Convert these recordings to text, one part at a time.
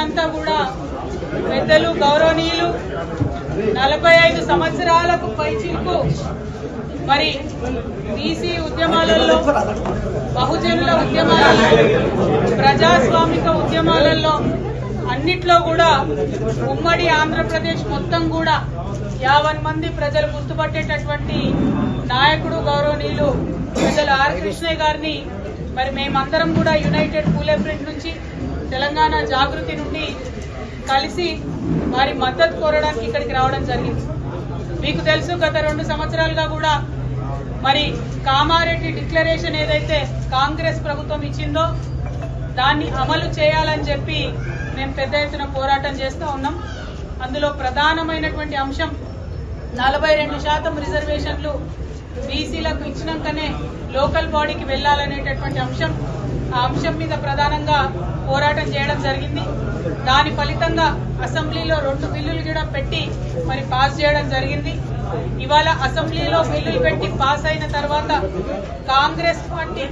ప్రజలంతా అంతా కూడా పెద్దలు గౌరవనీయులు నలభై ఐదు సంవత్సరాలకు పైచిలకు మరి బీసీ ఉద్యమాలలో బహుజనుల ఉద్యమాలలో ప్రజాస్వామిక ఉద్యమాలలో అన్నిట్లో కూడా ఉమ్మడి ఆంధ్రప్రదేశ్ మొత్తం కూడా యావన్ మంది ప్రజలు గుర్తుపట్టేటటువంటి నాయకుడు గౌరవనీయులు ప్రజలు ఆర్ కృష్ణయ్య గారిని మరి మేమందరం కూడా యునైటెడ్ పూలే ప్రింట్ నుంచి తెలంగాణ జాగృతి నుండి కలిసి వారి మద్దతు కోరడానికి ఇక్కడికి రావడం జరిగింది. మీకు తెలుసు గత రెండు సంవత్సరాలుగా కూడా మరి కామారెడ్డి డిక్లరేషన్ ఏదైతే కాంగ్రెస్ ప్రభుత్వం ఇచ్చిందో దాన్ని అమలు చేయాలని చెప్పి మేము పెద్ద ఎత్తున పోరాటం చేస్తూ ఉన్నాం. అందులో ప్రధానమైనటువంటి అంశం నలభై రెండు శాతం రిజర్వేషన్లు బీసీలకు ఇచ్చినాకనే లోకల్ బాడీకి వెళ్ళాలనేటటువంటి అంశం. ఆ అంశం మీద ప్రధానంగా పోరాటం చేయడం జరిగింది. దాని ఫలితంగా అసెంబ్లీలో రెండు బిల్లులు కూడా పెట్టి మరి పాస్ చేయడం జరిగింది. ఇవాళ అసెంబ్లీలో బిల్లులు పెట్టి పాస్ అయిన తర్వాత కాంగ్రెస్ పార్టీ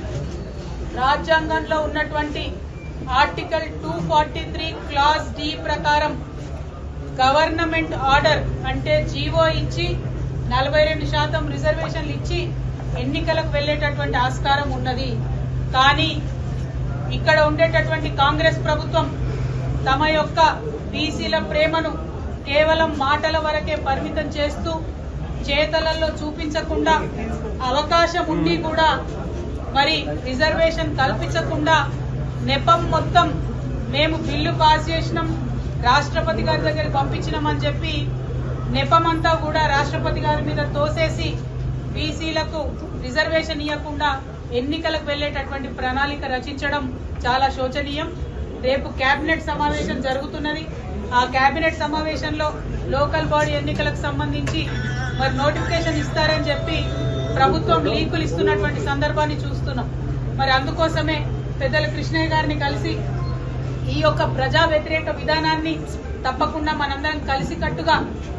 రాజ్యాంగంలో ఉన్నటువంటి article two forty three clause D ప్రకారం గవర్నమెంట్ ఆర్డర్ అంటే జీవో ఇచ్చి నలభై రెండు శాతం రిజర్వేషన్లు ఇచ్చి ఎన్నికలకు వెళ్ళేటటువంటి ఆస్కారం ఉన్నది. కానీ ఇక్కడ ఉండేటటువంటి కాంగ్రెస్ ప్రభుత్వం తమ యొక్క బీసీల ప్రేమను కేవలం మాటల వరకే పరిమితం చేస్తూ చేతలలో చూపించకుండా అవకాశం ఉండి కూడా మరి రిజర్వేషన్ కల్పించకుండా నెపం మొత్తం మేము బిల్లు పాస్ చేసినాం రాష్ట్రపతి గారి దగ్గర పంపించినామని చెప్పి నెపమంతా కూడా రాష్ట్రపతి గారి మీద తోసేసి బీసీలకు రిజర్వేషన్ ఇవ్వకుండా ఎన్నికలకు వెళ్ళేటటువంటి ప్రణాళిక రచించడం చాలా శోచనీయం. రేపు కేబినెట్ సమావేశం జరుగుతున్నది. ఆ కేబినెట్ సమావేశంలో లోకల్ బాడీ ఎన్నికలకు సంబంధించి మరి నోటిఫికేషన్ ఇస్తారని చెప్పి ప్రభుత్వం లీకులు ఇస్తున్నటువంటి సందర్భాన్ని చూస్తున్నాం. మరి అందుకోసమే పెద్దల కృష్ణయ్య గారిని కలిసి ఈ యొక్క ప్రజా వ్యతిరేక విధానాన్ని తప్పకుండా మనందరం కలిసికట్టుగా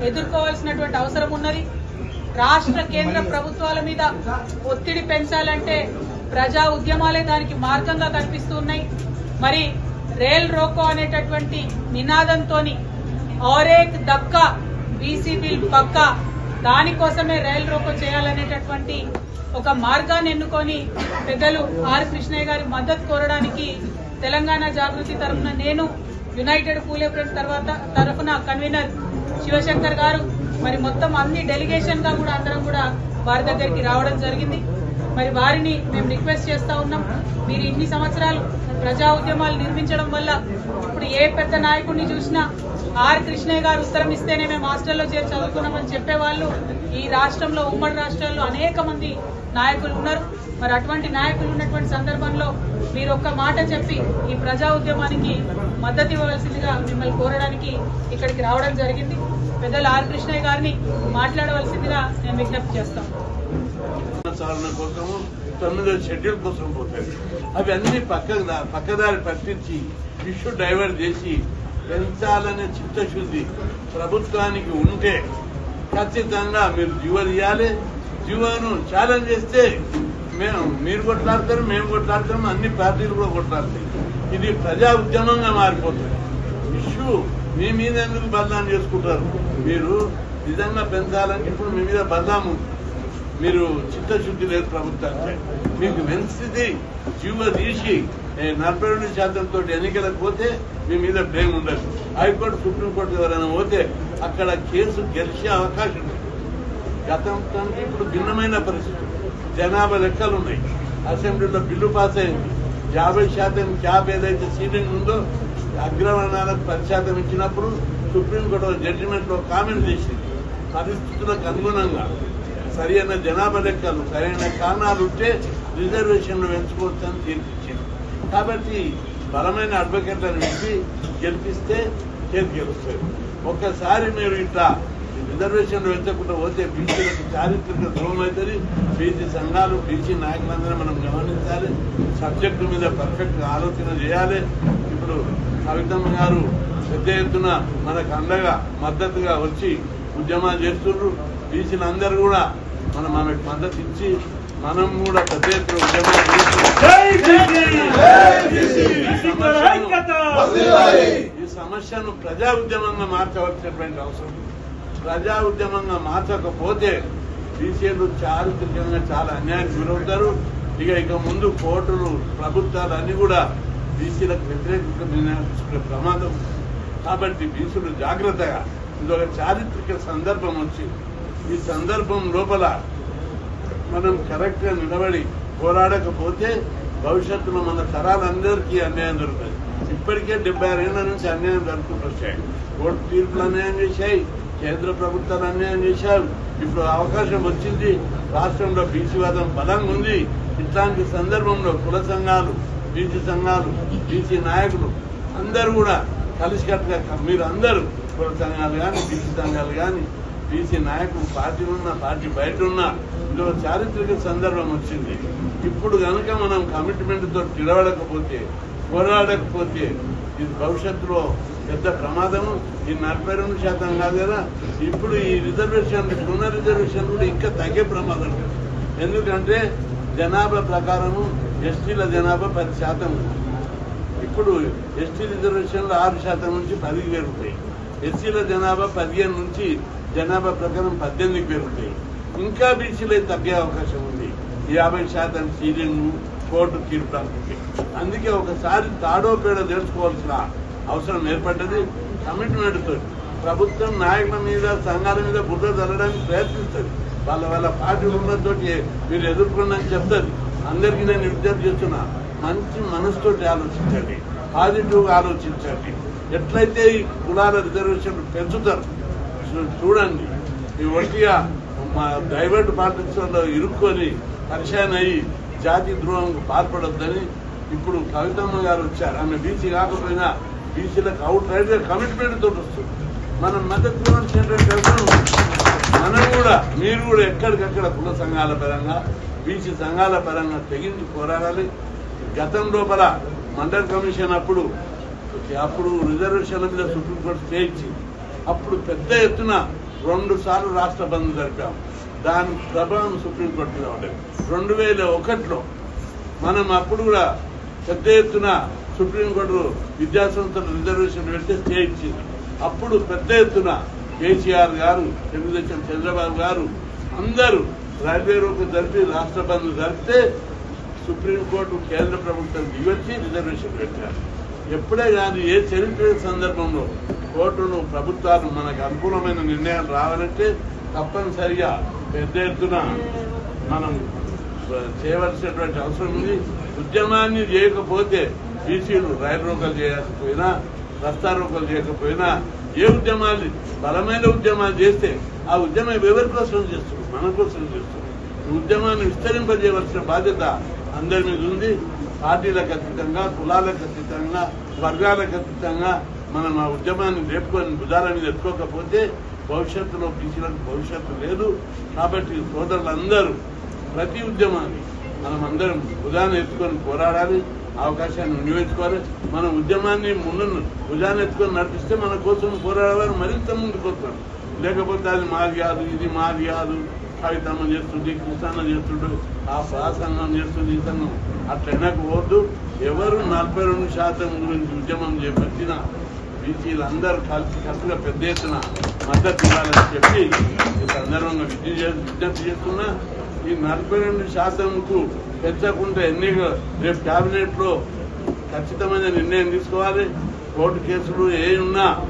ఎదుర్కోవాల్సినటువంటి అవసరం ఉన్నది. రాష్ట్ర కేంద్ర ప్రభుత్వాల మీద ఒత్తిడి పెంచాలంటే ప్రజా ఉద్యమాలే దానికి మార్గంగా కనిపిస్తున్నాయి మరి రేల్ రోకో అనేటటువంటి నినాదంతోని ఆరేక్ దక్కా బీసీ బిల్ పక్క దానికోసమే రైల్ రోకో చేయాలనేటటువంటి ఒక మార్గాన్ని ఎన్నుకొని పెద్దలు ఆర్ కృష్ణయ్య గారి మద్దతు కోరడానికి తెలంగాణ జాగృతి తరఫున నేను యునైటెడ్ పూలే ఫ్రంట్ తర్వాత తరఫున కన్వీనర్ శివశంకర్ గారు మరి మొత్తం అన్ని డెలిగేషన్గా కూడా అందరం కూడా వారి దగ్గరికి రావడం జరిగింది. మరి వారిని మేము రిక్వెస్ట్ చేస్తా ఉన్నాం. మీరు ఇన్ని సంవత్సరాలు ప్రజా ఉద్యమాలు నిర్మించడం వల్ల ఇప్పుడు ఏ పెద్ద నాయకుడిని చూసినా ఆర్ కృష్ణయ్య గారు ఉత్తరం ఇస్తేనే మేము హాస్టల్లో చేరి చదువుకున్నామని చెప్పేవాళ్ళు. ఈ రాష్ట్రంలో ఉమ్మడి రాష్ట్రాల్లో అనేక మంది నాయకులు ఉన్నారు. మరి అటువంటి నాయకులు ఉన్నటువంటి సందర్భంలో మీరు ఒక్క మాట చెప్పి ఈ ప్రజా ఉద్యమానికి మద్దతు ఇవ్వవలసిందిగా మిమ్మల్ని కోరడానికి ఇక్కడికి రావడం జరిగింది. పెద్దలు ఆర్ కృష్ణయ్య గారిని మాట్లాడవలసిందిగా నేను విజ్ఞప్తి చేస్తాను. కోసము తొమ్మిదో షెడ్యూల్ కోసం పోతాయి అవి అన్ని పక్కకు పక్కదారి పట్టించి ఇష్యూ డైవర్ట్ చేసి పెంచాలనే చిత్తశుద్ధి ప్రభుత్వానికి ఉంటే ఖచ్చితంగా మీరు జీవో ఇవ్వాలి జీవోను ఛాలెంజ్ చేస్తే మేము మీరు కొట్లాడతారు మేము కొట్లాడతాము అన్ని పార్టీలు కూడా కొట్లాడతాయి. ఇది ప్రజా ఉద్యమంగా మారిపోతుంది. ఇష్యూ మీ మీద ఎందుకు బదనాం చేసుకుంటారు? మీరు నిజంగా పెంచాలంటే ఇప్పుడు మీ మీద బదనాం మీరు చిత్తశుద్ధి లేదు ప్రభుత్వానికి. మీకు మంచిది జీవ తీసి నలభై రెండు శాతంతో ఎన్నికలకు పోతే మీ మీద బ్లేమ్ ఉండదు. హైకోర్టు సుప్రీంకోర్టు ఎవరైనా పోతే అక్కడ కేసు గెలిచే అవకాశం ఉంది. గతంతో ఇప్పుడు భిన్నమైన పరిస్థితి. జనాభా లెక్కలు ఉన్నాయి. అసెంబ్లీలో బిల్లు పాస్ అయింది. యాభై శాతం క్యాప్ ఏదైతే సీటింగ్ ఉందో అగ్రవర్ణాలకు పది శాతం ఇచ్చినప్పుడు సుప్రీంకోర్టు జడ్జిమెంట్లో కామెంట్ చేసింది. పరిస్థితులకు అనుగుణంగా సరైన జనాభా లెక్కలు సరైన కారణాలు ఉంటే రిజర్వేషన్లు పెంచుకోవచ్చని తీర్పు. కాబట్టి బలమైన అడ్వకేట్లను పెట్టి గెలిపిస్తే చేతి గెలుస్తారు ఒక్కసారి మీరు ఇట్లా రిజర్వేషన్లు పెంచకుండా పోతే బీసీలకు చారిత్రక ద్రోహం అవుతుంది. బీసీ సంఘాలు బీసీ నాయకులందరూ మనం గమనించాలి. సబ్జెక్టు మీద పర్ఫెక్ట్ ఆలోచన చేయాలి. ఇప్పుడు కవితమ్మ గారు పెద్ద ఎత్తున మనకు అండగా మద్దతుగా వచ్చి ఉద్యమాలు చేస్తున్నారు బీసీలందరూ కూడా మనం ఆమెకు మద్దతు ఇచ్చి మనం కూడా ఈ సమస్యను ప్రజా ఉద్యమంగా మార్చవలసినటువంటి అవసరం ప్రజా ఉద్యమంగా మార్చకపోతే బీసీలు చారిత్రకంగా చాలా అన్యాయం గురవుతారు. ఇక ఇక ముందు కోర్టులు ప్రభుత్వాలు అన్ని కూడా బీసీలకు వ్యతిరేకంగా నిర్ణయం తీసుకునే ప్రమాదం కాబట్టి బీసీలు జాగ్రత్తగా ఇది ఒక చారిత్రక సందర్భం వచ్చి ఈ సందర్భం లోపల మనం కరెక్ట్గా నిలబడి పోరాడకపోతే భవిష్యత్తులో మన తరాలందరికీ అన్యాయం జరుగుతుంది. ఇప్పటికే డెబ్బై ఆరు నుంచి అన్యాయం జరుగుతుంటూ వచ్చాయి కోర్టు తీర్పులు అన్యాయం చేశాయి. కేంద్ర ప్రభుత్వాలు అన్యాయం చేశారు. ఇప్పుడు అవకాశం వచ్చింది. రాష్ట్రంలో బీసీవాదం బలంగా ఉంది. ఇట్లాంటి సందర్భంలో కుల సంఘాలు బీసీ సంఘాలు బీసీ నాయకులు అందరూ కూడా కలిసికట్టుగా మీరు అందరూ కుల సంఘాలు కానీ బీసీ సంఘాలు కానీ బీసీ నాయకులు పార్టీ ఉన్న పార్టీ బయట ఉన్న ఇందులో చారిత్రక సందర్భం వచ్చింది. ఇప్పుడు కనుక మనం కమిట్మెంట్తో నిలబడకపోతే పోరాడకపోతే ఇది భవిష్యత్తులో పెద్ద ప్రమాదము. ఈ నలభై రెండు శాతం కాదు కదా? ఇప్పుడు ఈ రిజర్వేషన్ పునర్ రిజర్వేషన్ కూడా ఇంకా తగ్గే ప్రమాదం. ఎందుకంటే జనాభా ప్రకారము ఎస్టీల జనాభా పది శాతం. ఇప్పుడు ఎస్టీ రిజర్వేషన్లు ఆరు శాతం నుంచి పదికి పెరుగుతాయి ఎస్సీల జనాభా పదిహేను నుంచి జనాభా ప్రకారం పద్దెనిమిదికి పెరుగుతాయి ఇంకా బీసీలు తగ్గే అవకాశం ఉంది. యాభై శాతం సీలింగ్ కోర్టు తీర్పడానికి అందుకే ఒకసారి తాడో పేడ తెలుసుకోవాల్సిన అవసరం ఏర్పడ్డది. కమిట్మెంట్తో ప్రభుత్వం నాయకుల మీద సంఘాల మీద బుర్ర చల్లడానికి ప్రయత్నిస్తుంది. వాళ్ళ వాళ్ళ పార్టీ ఉన్నతో మీరు ఎదుర్కొందని చెప్తుంది. అందరికీ నేను విజ్ఞప్తి చేస్తున్నా మంచి మనసుతోటి ఆలోచించండి. పాజిటివ్గా ఆలోచించండి. ఎట్లయితే ఈ కులాల రిజర్వేషన్ పెంచుతారు చూడండి. ఈ ఒంటిగా మా డైవర్ట్ పాలిటిక్స్లో ఇరుక్కొని పరిచయం అయ్యి జాతి ద్రోహంకు పాల్పడొద్దని ఇప్పుడు కవితమ్మ గారు వచ్చారు. ఆమె బీసీ కాకపోయినా బీసీలకు అవుట్ రైట్ కమిట్మెంట్ తోటి వస్తుంది. మనం మద్దతు మనం కూడా మీరు కూడా ఎక్కడికక్కడ కుల సంఘాల పరంగా బీసీ సంఘాల పరంగా తెగించి పోరాడాలి. గతం లోపల మండల్ కమిషన్ అప్పుడు అప్పుడు రిజర్వేషన్ల మీద సుప్రీంకోర్టు స్టే ఇచ్చింది. అప్పుడు పెద్ద ఎత్తున రెండు సార్లు రాష్ట్ర బంద్ జరిపాం. దాని ప్రభావం సుప్రీంకోర్టు మీద ఉండేది. రెండు వేల ఒకటిలో మనం అప్పుడు కూడా పెద్ద ఎత్తున సుప్రీంకోర్టు విద్యాసంస్థల రిజర్వేషన్ పెడితే స్టే ఇచ్చింది అప్పుడు పెద్ద ఎత్తున కేసీఆర్ గారు తెలుగుదేశం చంద్రబాబు గారు అందరూ రైల్వే రోడ్డు జరిపి రాష్ట్ర బంద్ జరిపితే సుప్రీంకోర్టు కేంద్ర ప్రభుత్వం దిగొచ్చి రిజర్వేషన్ పెట్టారు. ఎప్పుడే కానీ ఏ చరిత్ర సందర్భంలో కోర్టును ప్రభుత్వాలు మనకు అనుకూలమైన నిర్ణయాలు రావాలంటే తప్పనిసరిగా పెద్ద ఎత్తున మనం చేయవలసినటువంటి అవసరం ఉంది. ఉద్యమాన్ని చేయకపోతే బీసీలు రైలు రోకలు చేయకపోయినా రస్తా రోకలు చేయకపోయినా ఏ ఉద్యమాలు బలమైన ఉద్యమాలు చేస్తే ఆ ఉద్యమం ఎవరి కోసం చేస్తుంది? మన కోసం చేస్తుంది. ఉద్యమాన్ని విస్తరింపజేయవలసిన బాధ్యత అందరి మీద ఉంది. పార్టీలకు అతీతంగా కులాలకు అతీతంగా వర్గాలకు అతీతంగా మనం ఆ ఉద్యమాన్ని రేపుకొని భుజాల మీద ఎత్తుకోకపోతే భవిష్యత్తులో బీసీలకు భవిష్యత్తు లేదు. కాబట్టి సోదరులందరూ ప్రతి ఉద్యమాన్ని మనం అందరం భుజాన్ని ఎత్తుకొని పోరాడాలి అవకాశాన్ని వినియోగించుకోవాలి. మన ఉద్యమాన్ని ముందు భుజాన్ని ఎత్తుకొని నడిపిస్తే మన కోసం పోరాడాలని మరింత ముందుకు వస్తాం. లేకపోతే అది మాది కాదు ఇది మాది కాదు కవితమ్మ చేస్తుంది కృష్ణన్న చేస్తుండు ఆ ప్రాసంగం చేస్తుంది ఈ సంఘం అట్లా వెనక్కి ఎవరు నలభై రెండు శాతం గురించి ఉద్యమం చేపట్టిన బీసీలు అందరూ కలిసి కలిసిగా పెద్ద ఎత్తున మద్దతు ఇవ్వాలని చెప్పి ఈ సందర్భంగా విజ్ఞప్తి చే- విజ్ఞప్తి చేస్తున్నా. ఈ నలభై రెండు శాతంకు పెంచకుండా ఎన్నిక రేపు క్యాబినెట్లో ఖచ్చితమైన నిర్ణయం తీసుకోవాలి. కోర్టు కేసులు ఏ ఉన్నా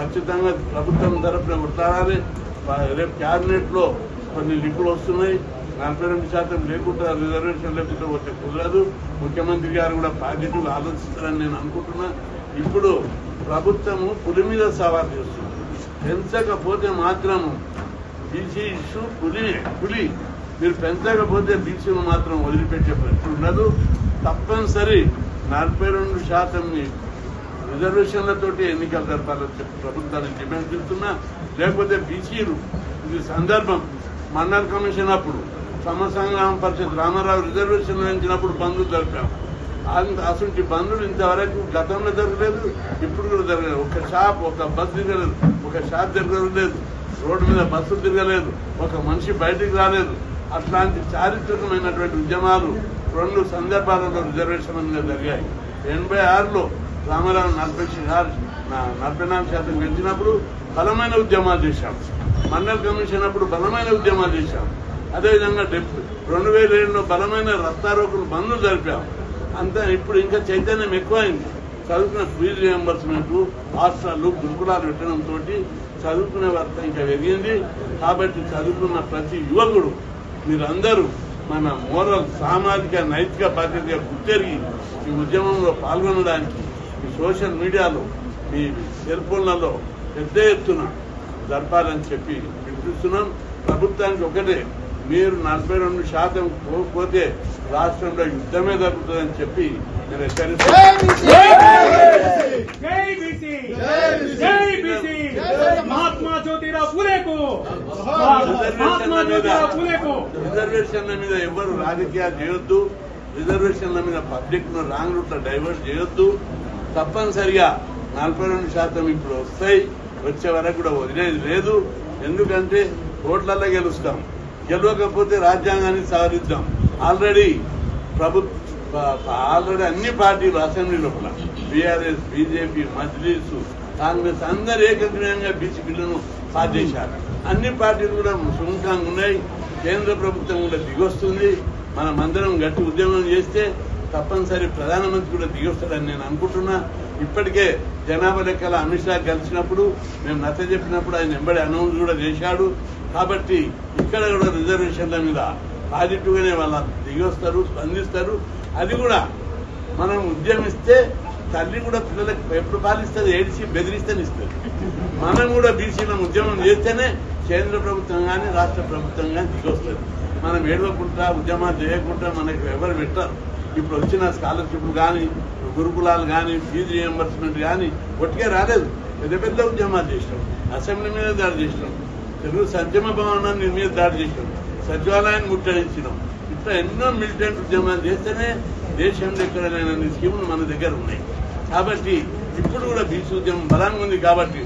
ఖచ్చితంగా ప్రభుత్వం తరఫున కొట్లాడాలి. రేపు క్యాబినెట్లో కొన్ని లిపులు వస్తున్నాయి. నలభై రెండు శాతం లేకుండా రిజర్వేషన్ లేకుండా వచ్చే కుదరదు. ముఖ్యమంత్రి గారు కూడా బాధ్యతలు ఆలోచిస్తారని నేను అనుకుంటున్నా. ఇప్పుడు ప్రభుత్వము పులి మీద సవాల్ చేస్తుంది. పెంచకపోతే మాత్రము బీసీ ఇష్యూ పులి పులి. మీరు పెంచకపోతే బీసీలు మాత్రం వదిలిపెట్టే ప్రశ్న ఉండదు. తప్పనిసరి నలభై రెండు శాతంని రిజర్వేషన్లతోటి ఎన్నికల జరపాలని చెప్పి ప్రభుత్వాన్ని డిమాండ్ చేస్తున్నా. లేకపోతే బీసీలు ఇది సందర్భం. మండల్ కమిషన్ అప్పుడు సమసంగ్రామ పరిషత్ రామారావు రిజర్వేషన్ పెంచినప్పుడు బంధువు జరిపాం అసలు బంధువులు ఇంతవరకు గతంలో జరగలేదు ఇప్పుడు కూడా జరగలేదు ఒక షాప్ ఒక బస్ తిరగలేదు ఒక షాప్ తిరగలేదు రోడ్డు మీద బస్సు తిరగలేదు ఒక మనిషి బయటికి రాలేదు. అట్లాంటి చారిత్రకమైనటువంటి ఉద్యమాలు రెండు సందర్భాలలో రిజర్వేషన్ మీద జరిగాయి. ఎనభై ఆరులో రామారావు నలభై నలభై నాలుగు శాతం గెలిచినప్పుడు బలమైన ఉద్యమాలు చేశాం. మండల్ కమిషన్ అప్పుడు బలమైన ఉద్యమాలు చేశాం. అదేవిధంగా రెండు వేల ఏడులో బలమైన రస్తారోకులు బంధులు జరిపాం. అంతా ఇప్పుడు ఇంకా చైతన్యం ఎక్కువైంది. చదువుకున్న ఫీజు రియంబర్స్మెంట్ హాస్టల్ గురుకులాలు పెట్టడంతో చదువుకునే వర్త ఇంకా పెరిగింది కాబట్టి చదువుకున్న ప్రతి యువకుడు మీరందరూ మన మోరల్ సామాజిక నైతిక బాధ్యతగా గుర్తెరిగి ఈ ఉద్యమంలో పాల్గొనడానికి ఈ సోషల్ మీడియాలో మీ సెల్ ఫోన్లలో పెద్ద ఎత్తున జరపాలని చెప్పి పిలిపిస్తున్నాం ప్రభుత్వానికి ఒకటే మీరు నలభై రెండు శాతం పోతే రాష్ట్రంలో యుద్ధమే జరుగుతుందని చెప్పి నేను మహాత్మా జ్యోతిరావు మహాత్మా జ్యోతిరావు రిజర్వేషన్ల మీద ఎవరు రాజకీయాలు చేయొద్దు. రిజర్వేషన్ల మీద పబ్లిక్ను రాంగ్ రూట్ డైవర్ట్ చేయొద్దు. తప్పనిసరిగా నలభై రెండు శాతం ఇప్పుడు వస్తాయి. వచ్చే వరకు కూడా వదిలేదు లేదు ఎందుకంటే ఓట్లలో గెలుస్తాం. గెలవకపోతే రాజ్యాంగాన్ని సవరిద్దాం ఆల్రెడీ ప్రభుత్వ ఆల్రెడీ అన్ని పార్టీలు అసెంబ్లీ లోపల బీఆర్ఎస్ బీజేపీ మజ్లీస్ కాంగ్రెస్ అందరు ఏకగ్రీయంగా బీసీ బిల్లును పాస్ చేశారు. అన్ని పార్టీలు కూడా సుముఖంగా ఉన్నాయి. కేంద్ర ప్రభుత్వం కూడా దిగొస్తుంది. మనం అందరం గట్టి ఉద్యమం చేస్తే తప్పనిసరి ప్రధానమంత్రి కూడా దిగొస్తాడని నేను అనుకుంటున్నా. ఇప్పటికే జనాభా లెక్కల అమిత్ షా కలిసినప్పుడు మేము నచ్చ చెప్పినప్పుడు ఆయన ఎంబడి అనౌన్స్ కూడా చేశాడు. కాబట్టి ఇక్కడ కూడా రిజర్వేషన్ల మీద పాజిటివ్గానే వాళ్ళ దిగొస్తారు స్పందిస్తారు. అది కూడా మనం ఉద్యమిస్తే తల్లి కూడా పిల్లలకు ఎప్పుడు పాలిస్తుంది ఏడిచి బెదిరిస్తేనే ఇస్తుంది. మనం కూడా బీసీల ఉద్యమం చేస్తేనే కేంద్ర ప్రభుత్వం కానీ రాష్ట్ర ప్రభుత్వం కానీ దిగొస్తుంది. మనం ఏడవకుండా ఉద్యమాలు చేయకుండా మనకు ఎవరు పెట్టరు. ఇప్పుడు వచ్చిన స్కాలర్షిప్లు కానీ గురుకులాలు కానీ ఫీజు రియంబర్స్మెంట్ కానీ ఒట్టిగా రాలేదు. పెద్ద పెద్ద ఉద్యమాలు చేసినాం. అసెంబ్లీ మీద దాడి చేసినాం. తెలుగు సంక్షేమ భవనాన్ని మీద దాడి చేసినాం. సచివాలయాన్ని ముట్టడించినాం. ఇట్లా ఎన్నో మిలిటెంట్ ఉద్యమాలు చేస్తేనే దేశంలో ఎక్కడైనా స్కీములు మన దగ్గర ఉన్నాయి. కాబట్టి ఇప్పుడు కూడా బీసీ ఉద్యమం బలంగా ఉంది కాబట్టి